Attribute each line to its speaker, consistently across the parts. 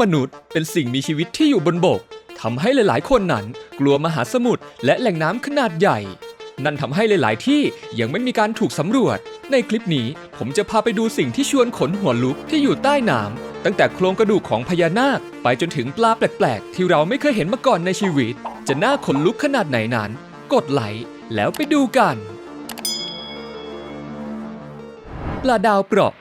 Speaker 1: มนุษย์เป็นสิ่งมีชีวิตที่อยู่บนบกทำให้หลายๆ คนนั้นกลัวมหาสมุทรและแหล่งน้ำขนาดใหญ่ นั่นทำให้หลายๆ ที่ยังไม่มีการถูกสำรวจ ในคลิปนี้ผมจะพาไปดูสิ่งที่ชวนขนหัวลุกที่อยู่ใต้น้ำตั้งแต่โครงกระดูกของพญานาค ไปจนถึงปลาแปลก ๆ ที่เราไม่เคยเห็นมาก่อนในชีวิต จะน่าขนลุกขนาดไหนนั้น กดไลค์แล้วไปดูกัน ปลาดาวเปราะ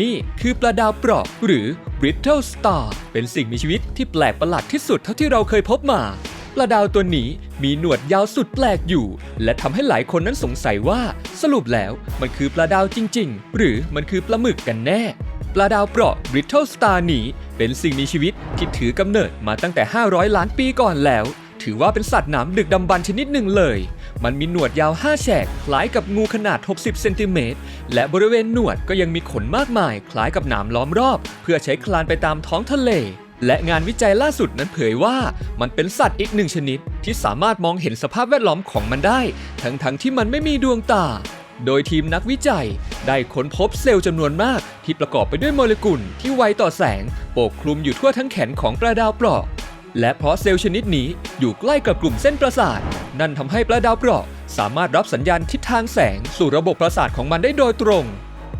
Speaker 1: นี่คือปลาดาวเปราะหรือ Brittle Star เป็นสิ่งมีชีวิตที่แปลกประหลาดที่สุดเท่าที่เราเคยพบมาปลาดาวตัวนี้มีหนวดยาวสุดแปลกอยู่ และทำให้หลายคนนั้นสงสัยว่า สรุปแล้วมันคือปลาดาวจริง ๆ หรือมันคือปลาหมึกกันแน่ ปลาดาวเปราะ Brittle Star นี้เป็นสิ่งมีชีวิตที่ถือกำเนิดมาตั้งแต่ 500 ล้านปีก่อนแล้ว ถือว่าเป็นสัตว์น้ำดึกดำบรรพ์ชนิดหนึ่งเลย มันมีหนวดยาว 5 แฉก คล้ายกับงูขนาด 60 เซนติเมตร และบริเวณหนวดก็ยังมีขนมากมาย คล้ายกับหนามล้อมรอบ เพื่อใช้คลานไปตามท้องทะเล และงานวิจัยล่าสุดนั้นเผยว่า มันเป็นสัตว์อีกหนึ่งชนิด ที่สามารถมองเห็นสภาพแวดล้อมของมันได้ ทั้งๆที่มันไม่มีดวงตา โดยทีมนักวิจัย ได้ค้นพบเซลล์จำนวนมาก ที่ประกอบไปด้วยโมเลกุลที่ไวต่อแสง ปกคลุมอยู่ทั่วทั้งแขนของปลาดาวเปราะ และเพราะเซลล์ชนิดนี้อยู่ใกล้กับกลุ่มเส้นประสาท นั่นทำให้ปลาดาวเปราะสามารถรับสัญญาณทิศทางแสงสู่ระบบประสาทของมันได้โดยตรง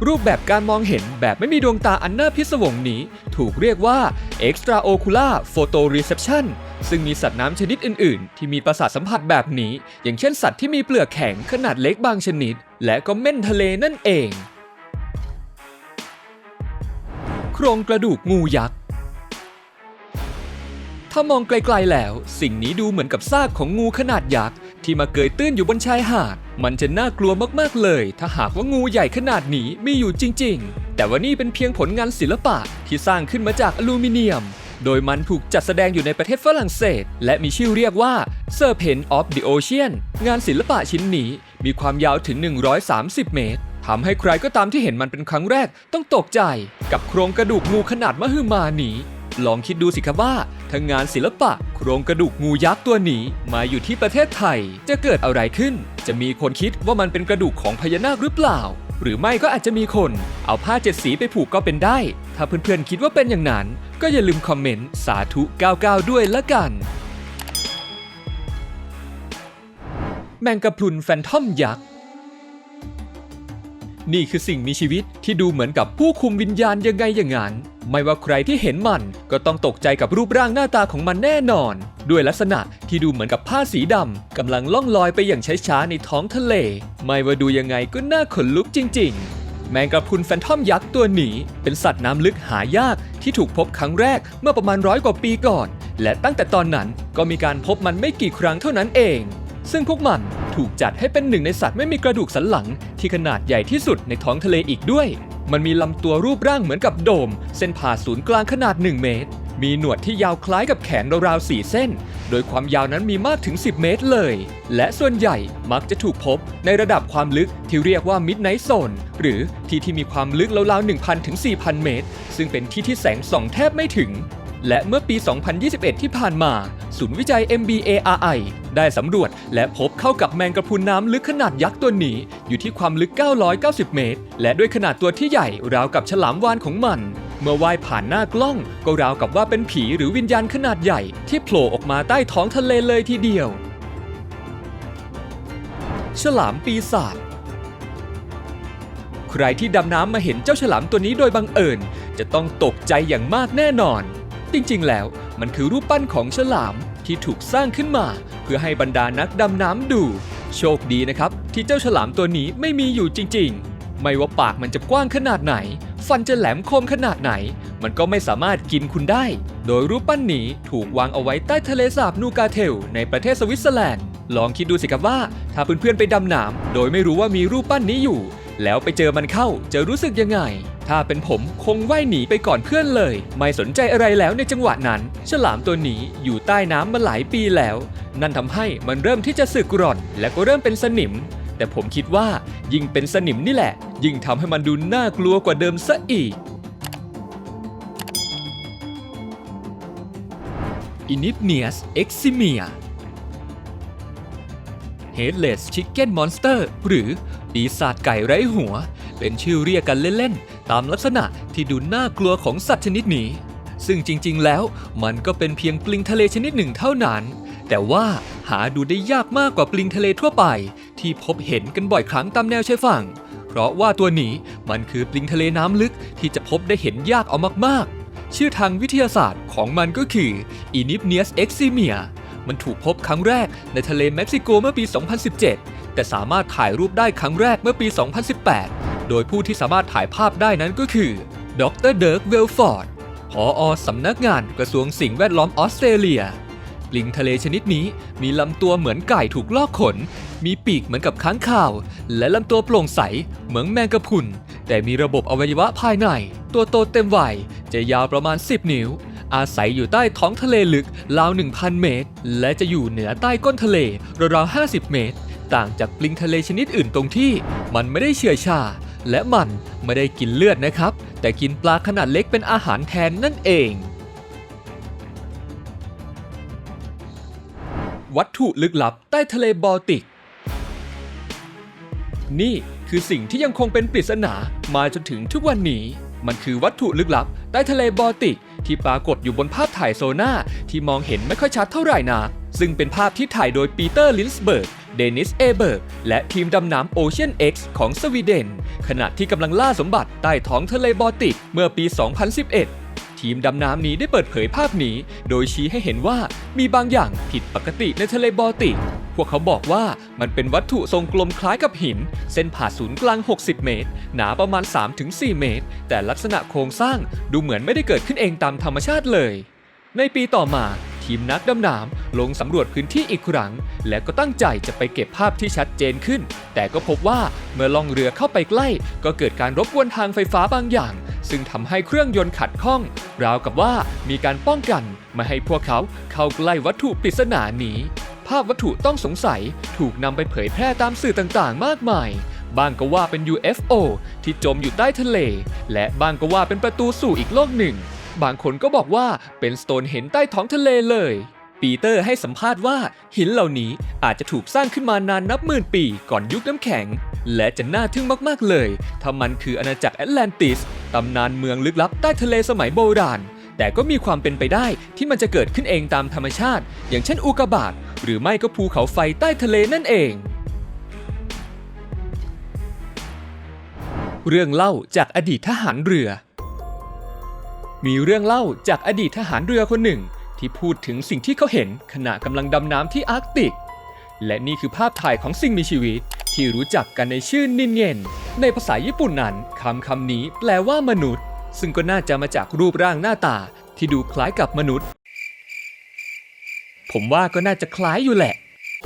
Speaker 1: รูปแบบการมองเห็นแบบไม่มีดวงตาอันน่าพิศวงนี้ ถูกเรียกว่า extraocular photoreception ซึ่งมีสัตว์น้ำชนิดอื่น ๆ ที่มีประสาทสัมผัสแบบนี้ อย่างเช่นสัตว์ที่มีเปลือกแข็งขนาดเล็กบางชนิด และก็เม่นทะเลนั่นเอง โครงกระดูกงูยักษ์ ถ้ามองไกลๆแล้ว สิ่งนี้ดูเหมือนกับซากของงูขนาดยักษ์ที่มาเกยตื้นอยู่บนชายหาด มันจะน่ากลัวมากๆเลย ถ้าหากว่างูใหญ่ขนาดนี้มีอยู่จริง ๆ แต่ว่านี่เป็นเพียงผลงานศิลปะที่สร้างขึ้นมาจากอลูมิเนียม โดยมันถูกจัดแสดงอยู่ในประเทศฝรั่งเศส และมีชื่อเรียกว่า Serpent of the Ocean งานศิลปะชิ้นนี้มีความยาวถึง 130 เมตรทำให้ใครก็ตามที่เห็นมันเป็นครั้งแรกต้องตกใจ กับโครงกระดูกงูขนาดมหึมานี้ ลองคิดดูสิครับว่าถ้างานศิลปะ โครงกระดูกงูยักษ์ตัวนี้ มาอยู่ที่ประเทศไทย จะเกิดอะไรขึ้น จะมีคนคิดว่ามันเป็นกระดูกของพญานาคหรือเปล่า หรือไม่ก็อาจจะมีคน เอาผ้าเจ็ดสีไปผูกก็เป็นได้ ถ้าเพื่อนๆคิดว่าเป็นอย่างนั้น ก็อย่าลืมคอมเมนต์สาธุ99ด้วยละกัน แมงกะพรุนแฟนทอมยักษ์ นี่คือสิ่งมีชีวิตที่ดูเหมือนกับผู้คุมวิญญาณยังไงอย่างนั้น ไม่ว่าใครที่เห็นมันก็ต้องตกใจกับรูปร่างหน้าตาของมันแน่นอน ด้วยลักษณะที่ดูเหมือนกับผ้าสีดำกำลังล่องลอยไปอย่างช้าๆในท้องทะเล ไม่ว่าดูยังไงก็น่าขนลุกจริง ๆแมงกะพรุนแฟนทอมยักษ์ตัวนี้ เป็นสัตว์น้ำลึกหายากที่ถูกพบครั้งแรกเมื่อประมาณร้อยกว่าปีก่อน และตั้งแต่ตอนนั้นก็มีการพบมันไม่กี่ครั้งเท่านั้นเอง ซึ่งพวกมัน ถูกจัดให้เป็นหนึ่งในสัตว์ไม่มีกระดูกสันหลัง ที่ขนาดใหญ่ที่สุดในท้องทะเลอีกด้วย มันมีลำตัวรูปร่างเหมือนกับโดม เส้นผ่าศูนย์กลางขนาด 1 เมตร มีหนวดที่ยาวคล้ายกับแขนราวๆ4เส้น โดยความยาวนั้นมีมากถึง 10 เมตรเลย และส่วนใหญ่มักจะถูกพบในระดับความลึกที่เรียกว่า Midnight Zone หรือที่ที่มีความลึกราวๆ1,000ถึง4,000 เมตร ซึ่งเป็นที่ที่แสงส่องแทบไม่ถึง และเมื่อปี 2021 ที่ผ่านมา ศูนย์วิจัย MBARI ได้สำรวจและพบเข้ากับแมงกะพรุนน้ำลึกขนาดยักษ์ตัวนี้ อยู่ที่ความลึก 990 เมตร และด้วยขนาดตัวที่ใหญ่ราวกับฉลามวานของมัน เมื่อว่ายผ่านหน้ากล้อง ก็ราวกับว่าเป็นผีหรือวิญญาณขนาดใหญ่ ที่โผล่ออกมาใต้ท้องทะเลเลยทีเดียว ฉลามปีศาจใครที่ดำน้ำมาเห็นเจ้าฉลามตัวนี้โดยบังเอิญ จะต้องตกใจอย่างมากแน่นอน จริงๆ แล้ว มันคือรูปปั้นของฉลามที่ถูกสร้างขึ้นมา เพื่อให้บรรดานักดำน้ำดู โชคดีนะครับ ที่เจ้าฉลามตัวนี้ไม่มีอยู่จริง ๆ ไม่ว่าปากมันจะกว้างขนาดไหน ฟันจะแหลมคมขนาดไหน มันก็ไม่สามารถกินคุณได้ โดยรูปปั้นนี้ถูกวางเอาไว้ใต้ทะเลสาบนูกาเทลในประเทศสวิตเซอร์แลนด์ลองคิดดูสิครับว่า ถ้าเพื่อนๆไปดำน้ำโดยไม่รู้ว่ามีรูปปั้นนี้อยู่ แล้วไปเจอมันเข้าจะรู้สึกยังไง ถ้าเป็นผมคงว่ายหนีไปก่อนเพื่อนเลย ไม่สนใจอะไรแล้วในจังหวะนั้น ฉลามตัวนี้อยู่ใต้น้ำมาหลายปีแล้ว นั่นทำให้มันเริ่มที่จะสึกกร่อน และก็เริ่มเป็นสนิม แต่ผมคิดว่ายิ่งเป็นสนิมนี่แหละ ยิ่งทำให้มันดูน่ากลัวกว่าเดิมซะอีกอินิ n เนียสเอ็กซิเมีย Headless Chicken Monster หรือ ปีศาจไก่ไร้หัว เป็นชื่อเรียกกันเล่นๆ ตามลักษณะที่ดูน่ากลัวของสัตว์ชนิดนี้ ซึ่งจริงๆ แล้วมันก็เป็นเพียงปลิงทะเลชนิดหนึ่งเท่านั้น แต่ว่าหาดูได้ยากมากกว่าปลิงทะเลทั่วไป ที่พบเห็นกันบ่อยครั้งตามแนวชายฝั่ง เพราะว่าตัวนี้มันคือปลิงทะเลน้ำลึกที่จะพบได้เห็นยากเอามากๆ ชื่อทางวิทยาศาสตร์ของมันก็คือ Inipnius eximia มันถูกพบครั้งแรกในทะเลเม็กซิโกเมื่อปี 2017 แต่สามารถถ่ายรูปได้ครั้งแรกเมื่อปี 2018 โดยผู้ที่สามารถถ่ายภาพได้นั้นก็คือ ดรเดิร์กเวลฟอร์ดผออสำนักงานกระทรวงสิ่งแวดล้อมออสเตรเลีย ปลิงทะเลชนิดนี้มีลำตัวเหมือนไก่ถูกลอกขน มีปีกเหมือนกับค้างคาว และลำตัวโปร่งใส เหมือนแมงกะพรุน แต่มีระบบอวัยวะภายใน ตัวโตเต็มวัยจะยาวประมาณ 10 นิ้ว อาศัยอยู่ใต้ท้องทะเลลึกราว 1,000 เมตร และจะอยู่เหนือใต้ก้นทะเลราวๆ50 เมตร ต่างจากปลิงทะเลชนิดอื่นตรงที่ มันไม่ได้เฉื่อยชา และมันไม่ได้กินเลือดนะครับ แต่กินปลาขนาดเล็กเป็นอาหารแทนนั่นเอง วัตถุลึกลับใต้ทะเลบอลติก นี่คือสิ่งที่ยังคงเป็นปริศนามาจนถึงทุกวันนี้ มันคือวัตถุลึกลับใต้ทะเลบอลติก ที่ปรากฏอยู่บนภาพถ่ายโซน่าที่มองเห็นไม่ค่อยชัดเท่าไหร่นักซึ่งเป็นภาพที่ถ่ายโดยปีเตอร์ลินสเบิร์ก เดนิส เอเบิร์ก และทีมดำน้ำ Ocean X ของสวีเดน ขณะที่กำลังล่าสมบัติใต้ท้องทะเลบอลติกเมื่อปี 2011 ทีมดำน้ำนี้ได้เปิดเผยภาพนี้ โดยชี้ให้เห็นว่ามีบางอย่างผิดปกติในทะเลบอลติก พวกเขาบอกว่ามันเป็นวัตถุทรงกลมคล้ายกับหิน เส้นผ่าศูนย์กลาง 60 เมตร หนาประมาณ 3-4 เมตร แต่ลักษณะโครงสร้างดูเหมือนไม่ได้เกิดขึ้นเองตามธรรมชาติเลย ในปีต่อมา ทีมนักดำน้ำลงสำรวจพื้นที่อีกครั้ง และก็ตั้งใจจะไปเก็บภาพที่ชัดเจนขึ้น แต่ก็พบว่าเมื่อล่องเรือเข้าไปใกล้ ก็เกิดการรบกวนทางไฟฟ้าบางอย่าง ซึ่งทำให้เครื่องยนต์ขัดข้อง ราวกับว่ามีการป้องกันไม่ให้พวกเขาเข้าใกล้วัตถุปริศนานี้ ภาพวัตถุต้องสงสัยถูกนำไปเผยแพร่ตามสื่อต่างๆ มากมายบางก็ว่าเป็น UFO ที่จมอยู่ใต้ทะเล และบางก็ว่าเป็นประตูสู่อีกโลกหนึ่ง บางคนก็บอกว่าเป็นสโตนเห็นใต้ท้องทะเลเลย ปีเตอร์ให้สัมภาษณ์ว่าหินเหล่านี้อาจจะถูกสร้างขึ้นมานานนับหมื่นปีก่อนยุคน้ำแข็ง และจะน่าทึ่งมากๆเลยถ้ามันคืออาณาจักรแอตแลนติสตำนานเมืองลึกลับใต้ทะเลสมัยโบราณ แต่ก็มีความเป็นไปได้ที่มันจะเกิดขึ้นเองตามธรรมชาติ อย่างเช่นอุกาบาตหรือไม่ก็ภูเขาไฟใต้ทะเลนั่นเองเรื่องเล่าจากอดีตทหารเรือ มีเรื่องเล่าจากอดีตทหารเรือคนหนึ่ง ที่พูดถึงสิ่งที่เขาเห็นขณะกำลังดำน้ำที่อาร์กติก และนี่คือภาพถ่ายของสิ่งมีชีวิต ที่รู้จักกันในชื่อนินเงนในภาษาญี่ปุ่นนั้นคำคำนี้แปลว่ามนุษย์ ซึ่งก็น่าจะมาจากรูปร่างหน้าตาที่ดูคล้ายกับมนุษย์ ผมว่าก็น่าจะคล้ายอยู่แหละ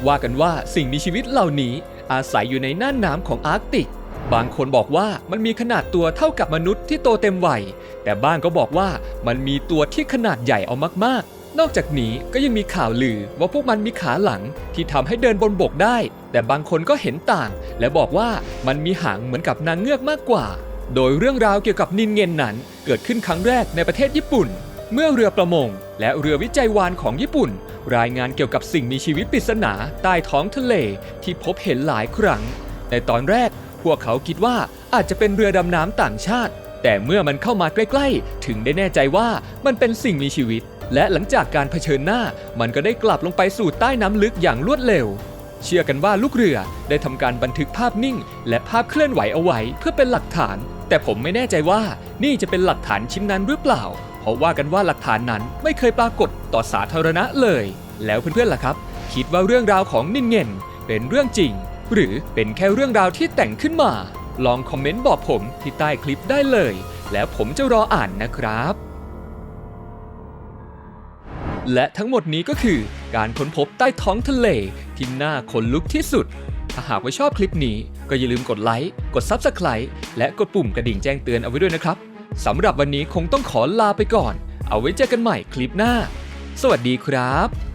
Speaker 1: ว่ากันว่าสิ่งมีชีวิตเหล่านี้อาศัยอยู่ในน่านน้ำของอาร์กติก บางคนบอกว่ามันมีขนาดตัวเท่ากับมนุษย์ที่โตเต็มวัย แต่บ้างก็บอกว่ามันมีตัวที่ขนาดใหญ่เอามากๆ นอกจากนี้ก็ยังมีข่าวลือว่าพวกมันมีขาหลังที่ทำให้เดินบนบกได้ แต่บางคนก็เห็นต่าง และบอกว่ามันมีหางเหมือนกับนางเงือกมากกว่า โดยเรื่องราวเกี่ยวกับนินเงินนั้น เกิดขึ้นครั้งแรกในประเทศญี่ปุ่น เมื่อเรือประมง และเรือวิจัยวานของญี่ปุ่น รายงานเกี่ยวกับสิ่งมีชีวิตปริศนาใต้ท้องทะเลที่พบเห็นหลายครั้ง ในตอนแรก พวกเขาคิดว่าอาจจะเป็นเรือดำน้ำต่างชาติ แต่เมื่อมันเข้ามาใกล้ๆ ถึงได้แน่ใจว่ามันเป็นสิ่งมีชีวิต และหลังจากการเผชิญหน้า มันก็ได้กลับลงไปสู่ใต้น้ำลึกอย่างรวดเร็ว เชื่อกันว่าลูกเรือได้ทำการบันทึกภาพนิ่ง และภาพเคลื่อนไหวเอาไว้เพื่อเป็นหลักฐาน แต่ผมไม่แน่ใจว่านี่จะเป็นหลักฐานชิ้นนั้นหรือเปล่า เพราะว่ากันว่าหลักฐานนั้นไม่เคยปรากฏต่อสาธารณะเลย แล้วเพื่อนๆล่ะครับ คิดว่าเรื่องราวของนินเงินเป็นเรื่องจริง หรือเป็นแค่เรื่องราวที่แต่งขึ้นมา ลองคอมเมนต์บอกผมที่ใต้คลิปได้เลย แล้วผมจะรออ่านนะครับ และทั้งหมดนี้ก็คือการค้นพบใต้ท้องทะเลที่น่าขนลุกที่สุด ถ้าหากว่าชอบคลิปนี้ก็อย่าลืมกดไลค์ กด Subscribe และกดปุ่มกระดิ่งแจ้งเตือนเอาไว้ด้วยนะครับสำหรับวันนี้คงต้องขอลาไปก่อน เอาไว้เจอกันใหม่คลิปหน้า สวัสดีครับ